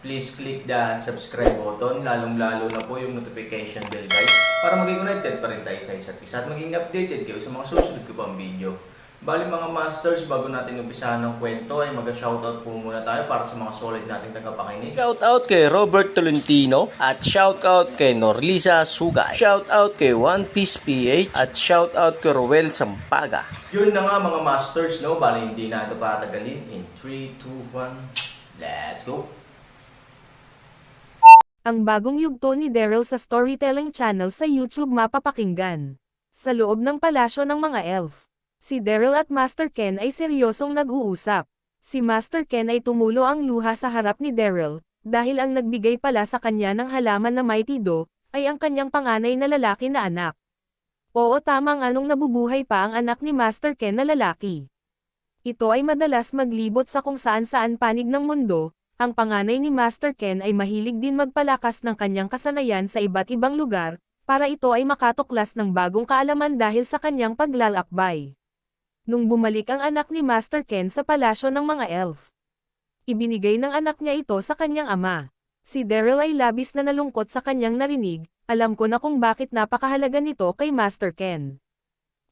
please click the subscribe button, lalong-lalo na po yung notification bell guys, para maging connected pa rin tayo sa isa't isa at maging updated kayo sa mga susunod ko pang video. Bali mga masters, bago natin umpisahan ng kwento ay mag-shoutout po muna tayo para sa mga solid nating tagapakinig. Shoutout kay Robert Tolentino at shoutout kay Norlisa Sugay. Shoutout kay One Piece PH at shoutout kay Roel Sampaga. Yun na nga mga masters, no? Bali hindi na ito patagalin. In 3, 2, 1, let's go! Ang bagong yugto ni Daryl sa storytelling channel sa YouTube mapapakinggan. Sa loob ng palasyo ng mga elf. Si Daryl at Master Ken ay seryosong nag-uusap. Si Master Ken ay tumulo ang luha sa harap ni Daryl, dahil ang nagbigay pala sa kanya ng halaman na Mighty Do, ay ang kanyang panganay na lalaki na anak. Oo tamang anong nabubuhay pa ang anak ni Master Ken na lalaki. Ito ay madalas maglibot sa kung saan-saan panig ng mundo, ang panganay ni Master Ken ay mahilig din magpalakas ng kanyang kasanayan sa iba't ibang lugar, para ito ay makatuklas ng bagong kaalaman dahil sa kanyang paglalakbay. Nung bumalik ang anak ni Master Ken sa palasyo ng mga elf. Ibinigay ng anak niya ito sa kanyang ama. Si Daryl ay labis na nalungkot sa kanyang narinig, alam ko na kung bakit napakahalaga nito kay Master Ken.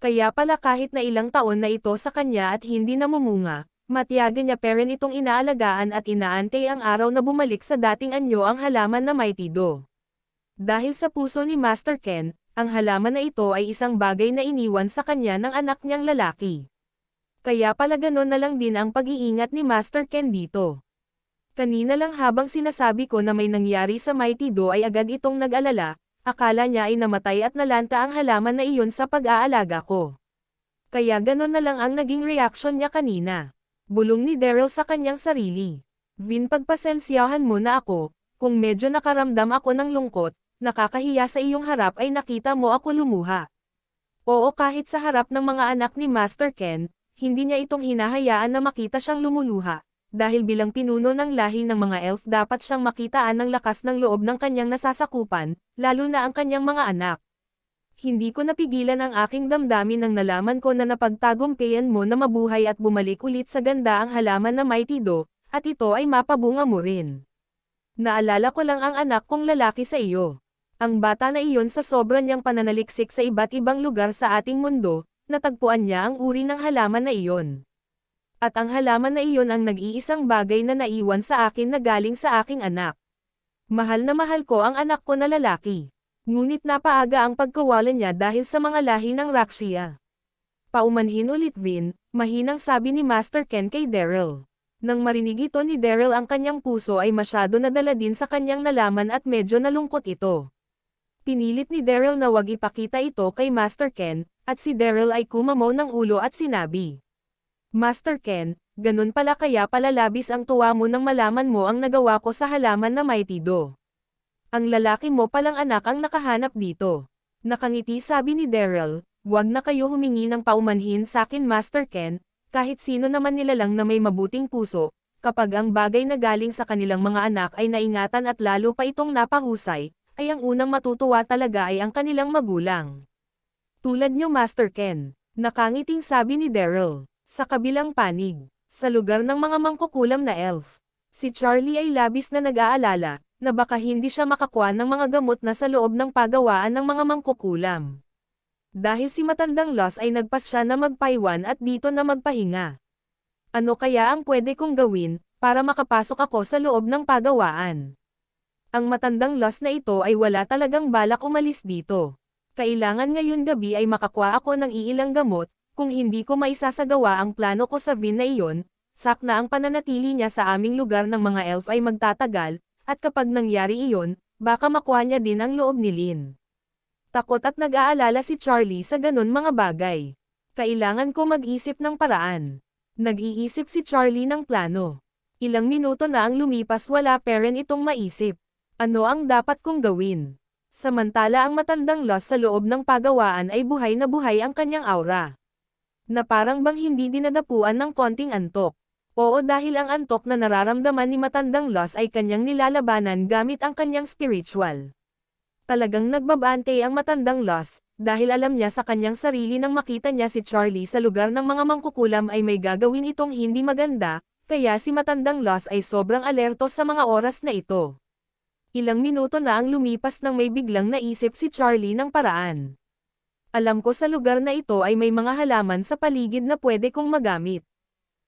Kaya pala kahit na ilang taon na ito sa kanya at hindi namumunga, matiyaga niya pa rin itong inaalagaan at inaantay ang araw na bumalik sa dating anyo ang halaman na may tido. Dahil sa puso ni Master Ken, ang halaman na ito ay isang bagay na iniwan sa kanya ng anak niyang lalaki. Kaya pala ganon na lang din ang pag-iingat ni Master Ken dito. Kanina lang habang sinasabi ko na may nangyari sa Mighty Do ay agad itong nag-alala, akala niya ay namatay at nalanta ang halaman na iyon sa pag-aalaga ko. Kaya ganon na lang ang naging reaksyon niya kanina. Bulong ni Daryl sa kanyang sarili. Vin pagpasensyahan mo na ako, kung medyo nakaramdam ako ng lungkot, nakakahiya sa iyong harap ay nakita mo ako lumuha. Oo kahit sa harap ng mga anak ni Master Ken, hindi niya itong hinahayaan na makita siyang lumuluha, dahil bilang pinuno ng lahi ng mga elf dapat siyang makitaan ng lakas ng loob ng kanyang nasasakupan, lalo na ang kanyang mga anak. Hindi ko napigilan ang aking damdamin nang nalaman ko na napagtagumpayan mo na mabuhay at bumalik ulit sa ganda ang halaman na Mighty Do, at ito ay mapabunga mo rin. Naalala ko lang ang anak kong lalaki sa iyo. Ang bata na iyon sa sobrang niyang pananaliksik sa iba't ibang lugar sa ating mundo, natagpuan niya ang uri ng halaman na iyon. At ang halaman na iyon ang nag-iisang bagay na naiwan sa akin na galing sa aking anak. Mahal na mahal ko ang anak ko na lalaki. Ngunit napaaga ang pagkawala niya dahil sa mga lahi ng Rakshia. Paumanhin ulit Vin, mahinang sabi ni Master Ken kay Daryl. Nang marinig ito ni Daryl ang kanyang puso ay masyado nadala din sa kanyang nalaman at medyo nalungkot ito. Pinilit ni Daryl na wag ipakita ito kay Master Ken, at si Daryl ay kumamaw ng ulo at sinabi. Master Ken, ganun pala kaya pala labis ang tuwa mo nang malaman mo ang nagawa ko sa halaman na may tido. Ang lalaki mo palang anak ang nakahanap dito. Nakangiti sabi ni Daryl, wag na kayo humingi ng paumanhin sa akin Master Ken, kahit sino naman nila lang na may mabuting puso, kapag ang bagay na galing sa kanilang mga anak ay naingatan at lalo pa itong napahusay, ay ang unang matutuwa talaga ay ang kanilang magulang. Tulad niyo Master Ken, nakangiting sabi ni Daryl, sa kabilang panig, sa lugar ng mga mangkukulam na elf. Si Charlie ay labis na nag-aalala, na baka hindi siya makakuha ng mga gamot na sa loob ng pagawaan ng mga mangkukulam. Dahil si matandang Loss ay nagpas siya na magpaiwan at dito na magpahinga. Ano kaya ang pwede kong gawin, para makapasok ako sa loob ng pagawaan? Ang matandang Loss na ito ay wala talagang balak umalis dito. Kailangan ngayon gabi ay makakuha ako ng iilang gamot, kung hindi ko maisasagawa ang plano ko sa Vin na iyon, sak na ang pananatili niya sa aming lugar ng mga elf ay magtatagal, at kapag nangyari iyon, baka makuha niya din ang loob ni Lin. Takot at nag-aalala si Charlie sa ganun mga bagay. Kailangan ko mag-isip ng paraan. Nag-iisip si Charlie ng plano. Ilang minuto na ang lumipas wala pa rin itong maisip. Ano ang dapat kong gawin? Samantala ang matandang Lost sa loob ng pagawaan ay buhay na buhay ang kanyang aura. Na parang bang hindi dinadapuan ng konting antok. Oo dahil ang antok na nararamdaman ni matandang Lost ay kanyang nilalabanan gamit ang kanyang spiritual. Talagang nagbabante ang matandang Lost, dahil alam niya sa kanyang sarili nang makita niya si Charlie sa lugar ng mga mangkukulam ay may gagawin itong hindi maganda, kaya si matandang Lost ay sobrang alerto sa mga oras na ito. Ilang minuto na ang lumipas nang may biglang naisip si Charlie ng paraan. Alam ko sa lugar na ito ay may mga halaman sa paligid na pwede kong magamit.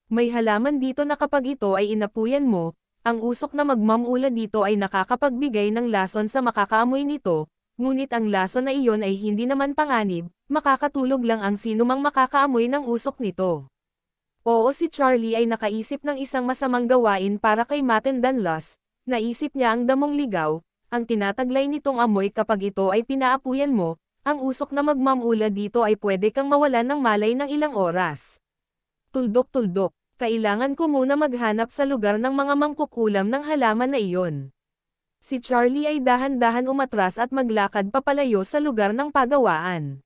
May halaman dito na kapag ito ay inapuyan mo, ang usok na magmamula dito ay nakakapagbigay ng lason sa makakaamoy nito, ngunit ang lason na iyon ay hindi naman panganib, makakatulog lang ang sinumang makakaamoy ng usok nito. Oo si Charlie ay nakaisip ng isang masamang gawain para kay Maten Danlas, naisip niya ang damong ligaw, ang tinataglay nitong amoy kapag ito ay pinaapuyan mo, ang usok na magmamula dito ay pwede kang mawalan ng malay ng ilang oras. Tuldok-tuldok, kailangan ko muna maghanap sa lugar ng mga mangkukulam ng halaman na iyon. Si Charlie ay dahan-dahan umatras at maglakad papalayo sa lugar ng pagawaan.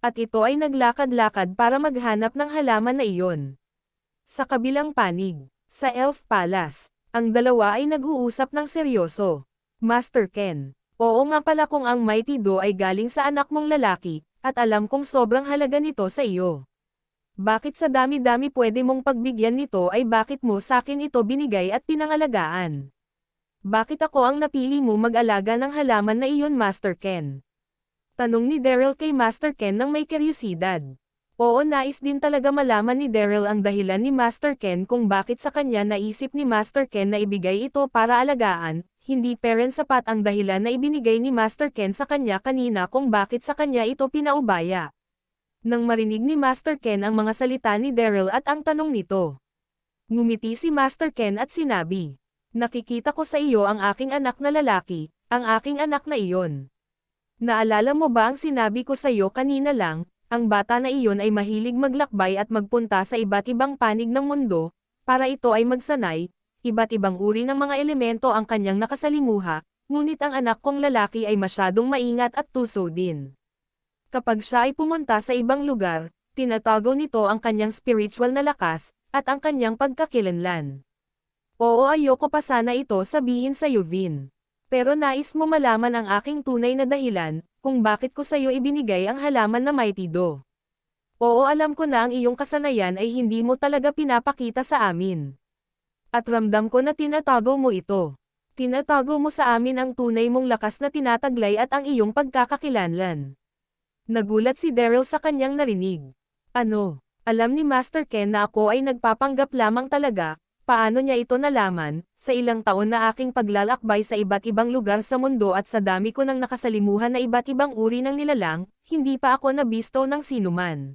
At ito ay naglakad-lakad para maghanap ng halaman na iyon. Sa kabilang panig, sa Elf Palace, ang dalawa ay nag-uusap ng seryoso. Master Ken, oo nga pala kung ang Mighty Do ay galing sa anak mong lalaki, at alam kong sobrang halaga nito sa iyo. Bakit sa dami-dami pwede mong pagbigyan nito ay bakit mo sa akin ito binigay at pinangalagaan? Bakit ako ang napili mo mag-alaga ng halaman na iyon Master Ken? Tanong ni Daryl kay Master Ken ng may kuryosidad. Oo nais din talaga malaman ni Daryl ang dahilan ni Master Ken kung bakit sa kanya naisip ni Master Ken na ibigay ito para alagaan, hindi parent sapat ang dahilan na ibinigay ni Master Ken sa kanya kanina kung bakit sa kanya ito pinaubaya. Nang marinig ni Master Ken ang mga salita ni Daryl at ang tanong nito. Ngumiti si Master Ken at sinabi, Nakikita ko sa iyo ang aking anak na lalaki, ang aking anak na iyon. Naalala mo ba ang sinabi ko sa iyo kanina lang, ang bata na iyon ay mahilig maglakbay at magpunta sa iba't ibang panig ng mundo, para ito ay magsanay, iba't ibang uri ng mga elemento ang kanyang nakasalimuha, ngunit ang anak kong lalaki ay masyadong maingat at tuso din. Kapag siya ay pumunta sa ibang lugar, tinatago nito ang kanyang spiritual na lakas, at ang kanyang pagkakilanlan. Oo ayoko pa sana ito sabihin sa iyo. Pero nais mo malaman ang aking tunay na dahilan, kung bakit ko sa iyo ibinigay ang halaman na Mighty Do. Oo alam ko na ang iyong kasanayan ay hindi mo talaga pinapakita sa amin. At ramdam ko na tinatago mo ito. Tinatago mo sa amin ang tunay mong lakas na tinataglay at ang iyong pagkakakilanlan. Nagulat si Daryl sa kanyang narinig. Ano, alam ni Master Ken na ako ay nagpapanggap lamang talaga, Paano niya ito nalaman, sa ilang taon na aking paglalakbay sa iba't ibang lugar sa mundo at sa dami ko ng nakasalimuhan na iba't ibang uri ng nilalang, hindi pa ako nabisto ng sinuman.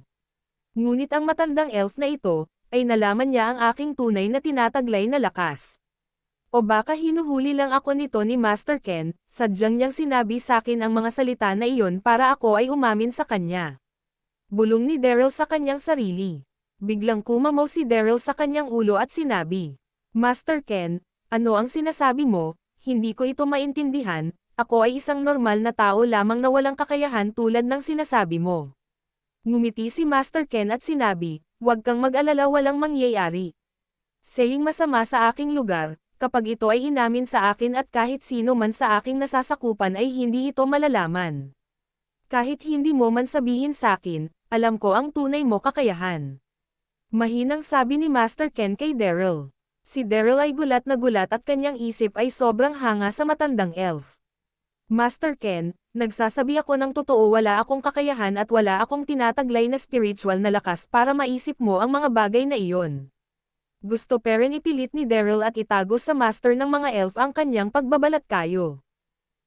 Ngunit ang matandang elf na ito, ay nalaman niya ang aking tunay na tinataglay na lakas. O baka hinuhuli lang ako nito ni Master Ken, sadyang niyang sinabi sa akin ang mga salita na iyon para ako ay umamin sa kanya. Bulong ni Daryl sa kanyang sarili. Biglang kumamaw si Daryl sa kanyang ulo at sinabi, Master Ken, ano ang sinasabi mo, hindi ko ito maintindihan, ako ay isang normal na tao lamang na walang kakayahan tulad ng sinasabi mo. Ngumiti si Master Ken at sinabi, huwag kang mag-alala walang mangyayari. Saying masama sa aking lugar, kapag ito ay inamin sa akin at kahit sino man sa aking nasasakupan ay hindi ito malalaman. Kahit hindi mo man sabihin sa akin, alam ko ang tunay mo kakayahan. Mahinang sabi ni Master Ken kay Daryl. Si Daryl ay gulat na gulat at kanyang isip ay sobrang hanga sa matandang elf. Master Ken, nagsasabi ako ng totoo wala akong kakayahan at wala akong tinataglay na spiritual na lakas para maisip mo ang mga bagay na iyon. Gusto rin ipilit ni Daryl at itago sa master ng mga elf ang kanyang pagbabalat kayo.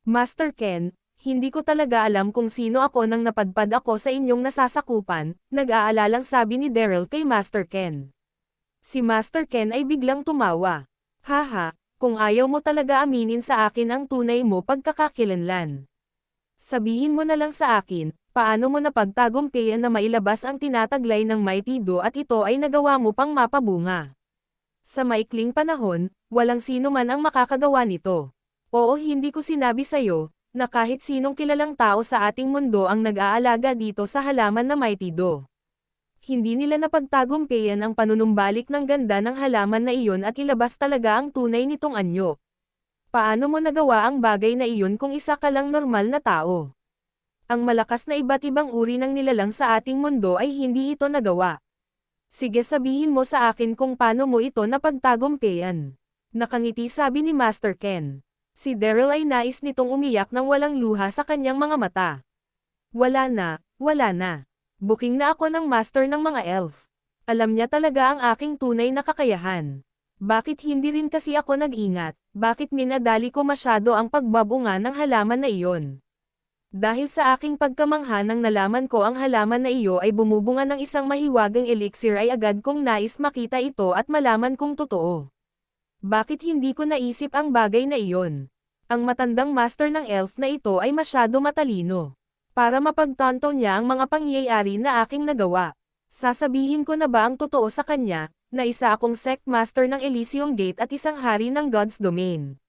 Master Ken, hindi ko talaga alam kung sino ako nang napadpad ako sa inyong nasasakupan, nag-aalalang sabi ni Daryl kay Master Ken. Si Master Ken ay biglang tumawa. Haha, kung ayaw mo talaga aminin sa akin ang tunay mo pagkakakilanlan. Sabihin mo na lang sa akin, paano mo napagtagumpayan na mailabas ang tinataglay ng Mighty Do at ito ay nagawa mo pang mapabunga. Sa maikling panahon, walang sino man ang makakagawa nito. Oo hindi ko sinabi sa'yo, na kahit sinong kilalang tao sa ating mundo ang nag-aalaga dito sa halaman na Mighty Do. Hindi nila napagtagumpayan ang panunumbalik ng ganda ng halaman na iyon at ilabas talaga ang tunay nitong anyo. Paano mo nagawa ang bagay na iyon kung isa ka lang normal na tao? Ang malakas na iba't ibang uri ng nilalang sa ating mundo ay hindi ito nagawa. Sige sabihin mo sa akin kung paano mo ito napagtagumpayan. Nakangiti sabi ni Master Ken. Si Daryl ay nais nitong umiyak ng walang luha sa kanyang mga mata. Wala na, wala na. Booking na ako ng master ng mga elf. Alam niya talaga ang aking tunay na kakayahan. Bakit hindi rin kasi ako nag-ingat? Bakit minadali ko masyado ang pagbabunga ng halaman na iyon? Dahil sa aking pagkamangha nang nalaman ko ang halaman na iyo ay bumubunga ng isang mahiwagang elixir ay agad kong nais makita ito at malaman kung totoo. Bakit hindi ko naisip ang bagay na iyon? Ang matandang master ng elf na ito ay masyado matalino. Para mapagtanto niya ang mga pangyayari na aking nagawa. Sasabihin ko na ba ang totoo sa kanya, na isa akong sect master ng Elysium Gate at isang hari ng God's Domain.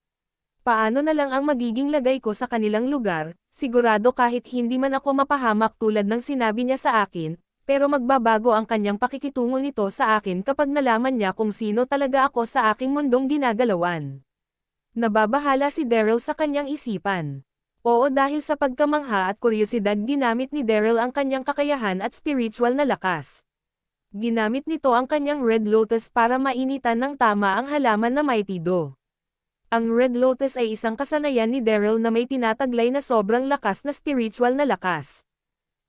Paano na lang ang magiging lagay ko sa kanilang lugar, sigurado kahit hindi man ako mapahamak tulad ng sinabi niya sa akin, pero magbabago ang kanyang pakikitungo nito sa akin kapag nalaman niya kung sino talaga ako sa aking mundong ginagalawan. Nababahala si Daryl sa kanyang isipan. Oo dahil sa pagkamangha at kuryosidad ginamit ni Daryl ang kanyang kakayahan at spiritual na lakas. Ginamit nito ang kanyang Red Lotus para mainitan ng tama ang halaman na Mighty Do. Ang Red Lotus ay isang kasanayan ni Daryl na may tinataglay na sobrang lakas na spiritual na lakas.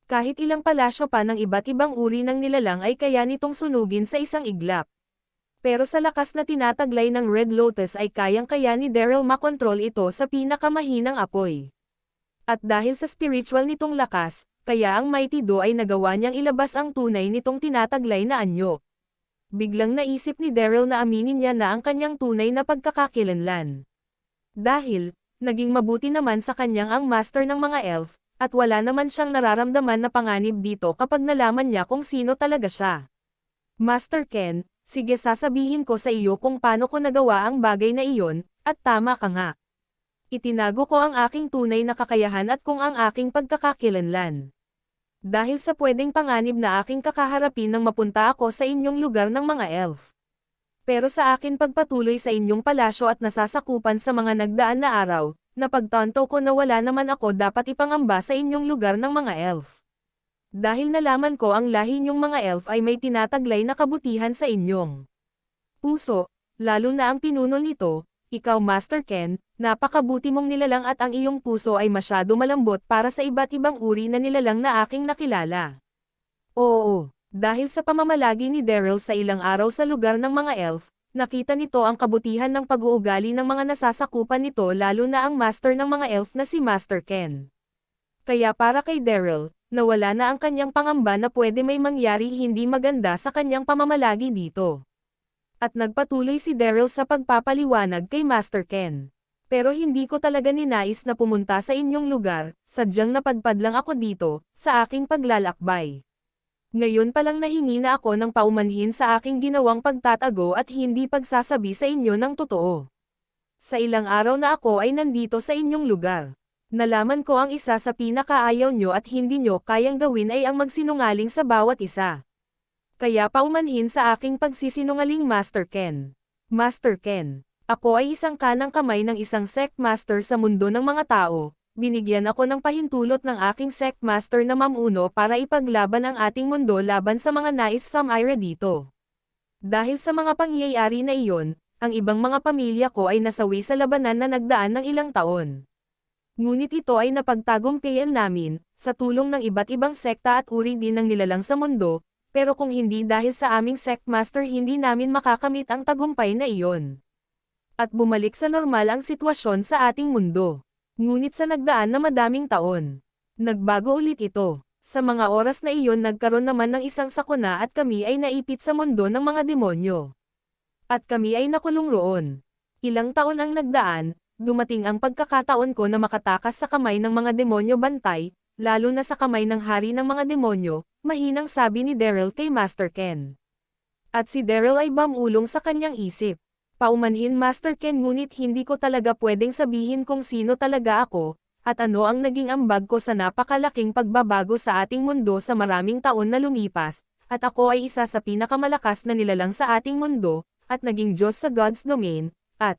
Kahit ilang palasyo pa ng iba't ibang uri ng nilalang ay kaya nitong sunugin sa isang iglap. Pero sa lakas na tinataglay ng Red Lotus ay kayang-kaya ni Daryl makontrol ito sa pinakamahinang apoy. At dahil sa spiritual nitong lakas, kaya ang Mighty Do ay nagawa niyang ilabas ang tunay nitong tinataglay na anyo. Biglang naisip ni Daryl na aminin niya na ang kanyang tunay na pagkakakilanlan. Dahil, naging mabuti naman sa kanyang ang master ng mga elf, at wala naman siyang nararamdaman na panganib dito kapag nalaman niya kung sino talaga siya. Master Ken, sige sasabihin ko sa iyo kung paano ko nagawa ang bagay na iyon, at tama ka nga. Itinago ko ang aking tunay na kakayahan at kung ang aking pagkakakilanlan. Dahil sa pwedeng panganib na aking kakaharapin nang mapunta ako sa inyong lugar ng mga elf. Pero sa akin pagpatuloy sa inyong palasyo at nasasakupan sa mga nagdaan na araw, napagtanto ko na wala naman ako dapat ipangamba sa inyong lugar ng mga elf. Dahil nalaman ko ang lahi niyong mga elf ay may tinataglay na kabutihan sa inyong puso, lalo na ang pinuno nito, ikaw Master Ken, napakabuti mong nilalang at ang iyong puso ay masyado malambot para sa iba't ibang uri na nilalang na aking nakilala. Oo, dahil sa pamamalagi ni Daryl sa ilang araw sa lugar ng mga elf, nakita nito ang kabutihan ng pag-uugali ng mga nasasakupan nito lalo na ang master ng mga elf na si Master Ken. Kaya para kay Daryl, nawala na ang kanyang pangamba na pwede may mangyari hindi maganda sa kanyang pamamalagi dito at nagpatuloy si Daryl sa pagpapaliwanag kay Master Ken. Pero hindi ko talaga ninais na pumunta sa inyong lugar, sadyang napadpad lang ako dito, sa aking paglalakbay. Ngayon pa lang nahingi na ako ng paumanhin sa aking ginawang pagtatago at hindi pagsasabi sa inyo ng totoo. Sa ilang araw na ako ay nandito sa inyong lugar. Nalaman ko ang isa sa pinakaayaw nyo at hindi nyo kayang gawin ay ang magsinungaling sa bawat isa kaya paumanhin sa aking pagsisinungaling Master Ken. Master Ken, ako ay isang kanang kamay ng isang sect master sa mundo ng mga tao, binigyan ako ng pahintulot ng aking sect master na mamuno para ipaglaban ang ating mundo laban sa mga nais Samira dito. Dahil sa mga pangyayari na iyon, ang ibang mga pamilya ko ay nasawi sa labanan na nagdaan ng ilang taon. Ngunit ito ay napagtagumpayan namin, sa tulong ng iba't ibang sekta at uri din ng nilalang sa mundo, pero kung hindi dahil sa aming sect master hindi namin makakamit ang tagumpay na iyon. At bumalik sa normal ang sitwasyon sa ating mundo. Ngunit sa nagdaan na madaming taon, nagbago ulit ito. Sa mga oras na iyon nagkaroon naman ng isang sakuna at kami ay naipit sa mundo ng mga demonyo. At kami ay nakulong roon. Ilang taon ang nagdaan, dumating ang pagkakataon ko na makatakas sa kamay ng mga demonyo bantay, lalo na sa kamay ng hari ng mga demonyo, mahinang sabi ni Daryl kay Master Ken. At si Daryl ay bamulong sa kanyang isip. Paumanhin Master Ken ngunit hindi ko talaga pwedeng sabihin kung sino talaga ako, at ano ang naging ambag ko sa napakalaking pagbabago sa ating mundo sa maraming taon na lumipas, at ako ay isa sa pinakamalakas na nilalang sa ating mundo, at naging Diyos sa God's domain, at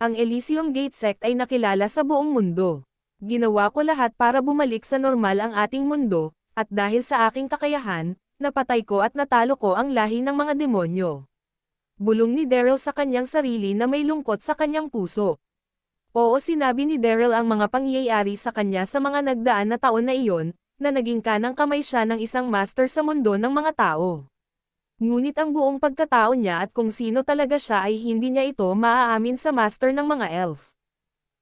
ang Elysium Gate Sect ay nakilala sa buong mundo. Ginawa ko lahat para bumalik sa normal ang ating mundo, at dahil sa aking kakayahan, napatay ko at natalo ko ang lahi ng mga demonyo. Bulong ni Daryl sa kanyang sarili na may lungkot sa kanyang puso. Oo sinabi ni Daryl ang mga pangyayari sa kanya sa mga nagdaan na taon na iyon, na naging kanang kamay siya ng isang master sa mundo ng mga tao. Ngunit ang buong pagkatao niya at kung sino talaga siya ay hindi niya ito maaamin sa master ng mga elf.